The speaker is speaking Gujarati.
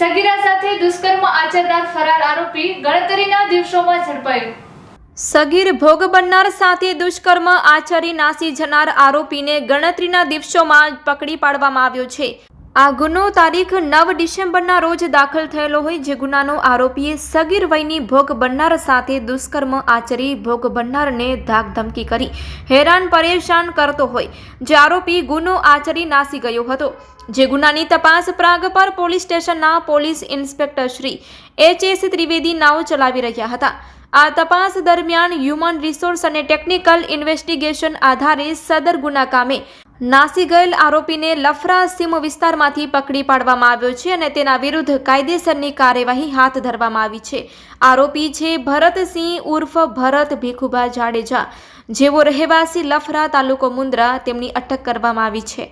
સગીરા સાથે દુષ્કર્મ આચરનાર ફરાર આરોપી ગણતરીના દિવસોમાં ઝડપાયો. સગીર ભોગ બનનાર સાથે દુષ્કર્મ આચરી નાસી જનાર આરોપીને ગણતરીના દિવસોમાં પકડી પાડવામાં આવ્યો છે. આ ગુનો તારીખ નવ ડિસેમ્બરના રોજ દાખલ થયેલો હોય જે ગુનાનો આરોપીએ સગીર વયની ભોગ બનનાર સાથે દુષ્કર્મ આચરી ભોગ બનનારને ધાકધમકી કરી હેરાન પરેશાન કરતો હોય. જે આરોપી ગુનો આચરી નાસી ગયો હતો. જે ગુનાની તપાસ પ્રાગપર પોલીસ સ્ટેશનના police inspector Shri H S Trivedi નાઓ ચલાવી રહ્યા હતા. આ તપાસ દરમિયાન હ્યુમન રિસોર્સ અને ટેકનિકલ ઇન્વેસ્ટિગેશન આધારે સદર ગુના કામે નાસી ગયેલ આરોપીને લફરા સીમ વિસ્તારમાંથી પકડી પાડવામાં આવ્યો છે અને તેના વિરુદ્ધ કાયદેસરની કાર્યવાહી હાથ ધરવામાં આવી છે. આરોપી છે ભરતસિંહ ઉર્ફ ભરત ભીખુભા જાડેજા. જેવો રહેવાસી લફરા તાલુકો મુન્દ્રા તેમની અટક કરવામાં આવી છે.